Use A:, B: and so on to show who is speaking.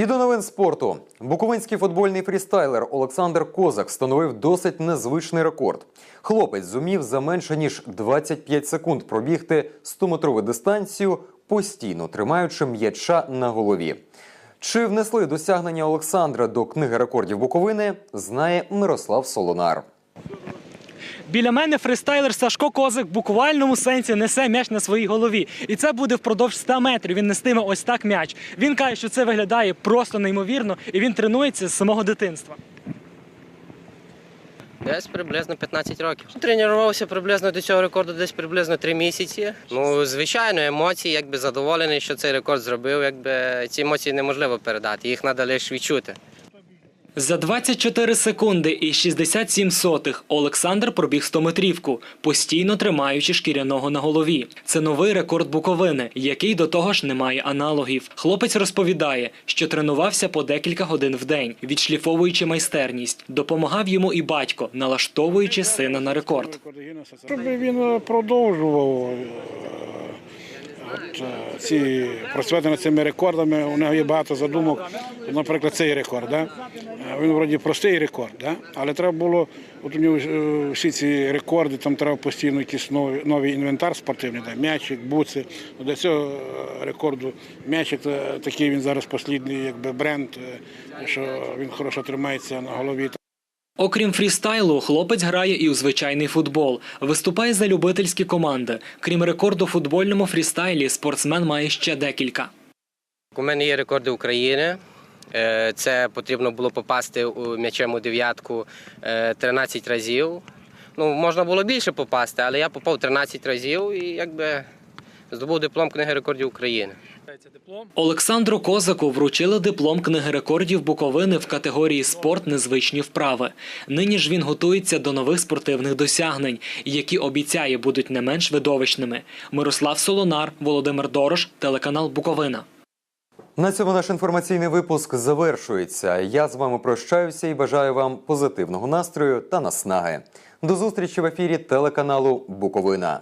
A: І до новин спорту. Буковинський футбольний фрістайлер Олександр Козак встановив досить незвичний рекорд. Хлопець зумів за менше ніж 25 секунд пробігти 100-метрову дистанцію, постійно тримаючи м'яча на голові. Чи внесли досягнення Олександра до книги рекордів Буковини, знає Мирослав Солонар.
B: Біля мене фристайлер Сашко Козик в буквальному сенсі несе м'яч на своїй голові. І це буде впродовж 100 метрів. Він нестиме ось так м'яч. Він каже, що це виглядає просто неймовірно, і він тренується з самого дитинства.
C: Десь приблизно 15 років. Тренувався приблизно до цього рекорду десь приблизно 3 місяці. Ну, звичайно, емоції, якби задоволений, що цей рекорд зробив. Якби ці емоції неможливо передати, їх треба лише відчути.
B: За 24 секунди і 67 сотих Олександр пробіг 100-метрівку, постійно тримаючи шкіряного на голові. Це новий рекорд Буковини, який до того ж не має аналогів. Хлопець розповідає, що тренувався по декілька годин в день, відшліфовуючи майстерність. Допомагав йому і батько, налаштовуючи сина на рекорд.
D: Щоб він е, продовжував от, е, ці, працювати цими рекордами. У нього є багато задумок. Наприклад, цей рекорд. Да? Е, Він вроді простий рекорд, да? але треба було, от у нього е, всі ці рекорди, там треба постійно якийсь новий, новий інвентар спортивний, да? м'ячик, буци. До цього рекорду м'ячик такий він зараз послідний, якби бренд, що він хорошо тримається на голові.
B: Окрім фрістайлу, хлопець грає і у звичайний футбол. Виступає за любительські команди. Крім рекорду футбольному фрістайлі, спортсмен має ще декілька.
C: У мене є рекорди України. Е, Це потрібно було попасти у м'ячем у дев'ятку е, 13 разів. Ну, можна було більше попасти, але я попав 13 разів і якби здобув диплом книги рекордів України.
B: Олександру Козаку вручили диплом книги рекордів Буковини в категорії спорт незвичні вправи. Нині ж він готується до нових спортивних досягнень, які обіцяє будуть не менш видовищними. Мирослав Солонар, Володимир Дорош, телеканал Буковина.
A: На цьому наш інформаційний випуск завершується. Я з вами прощаюся і бажаю вам позитивного настрою та наснаги. До зустрічі в ефірі телеканалу Буковина.